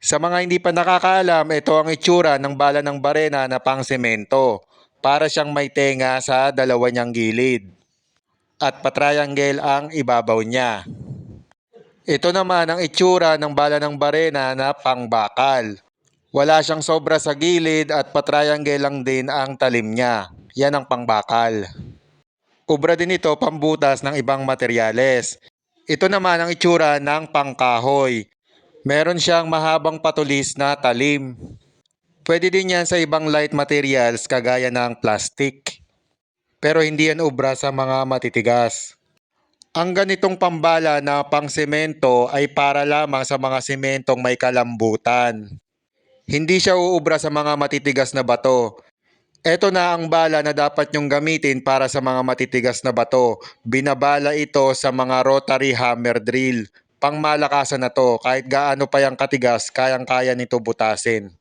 Sa mga hindi pa nakakaalam, ito ang itsura ng bala ng barena na pang semento. Para siyang may tenga sa dalawa niyang gilid. At patriangle ang ibabaw niya. Ito naman ang itsura ng bala ng barena na pangbakal. Wala siyang sobra sa gilid at patriangle lang din ang talim niya. Yan ang pangbakal. Ubra din ito pambutas ng ibang materyales. Ito naman ang itsura ng pangkahoy. Meron siyang mahabang patulis na talim. Pwede din yan sa ibang light materials kagaya ng plastic. Pero hindi yan ubra sa mga matitigas. Ang ganitong pambala na pang semento ay para lamang sa mga sementong may kalambutan. Hindi siya uubra sa mga matitigas na bato. Ito na ang bala na dapat nyong gamitin para sa mga matitigas na bato. Binabala ito sa mga rotary hammer drill. Pangmalakasan na to, kahit gaano pa yung katigas, kayang-kaya nito butasin.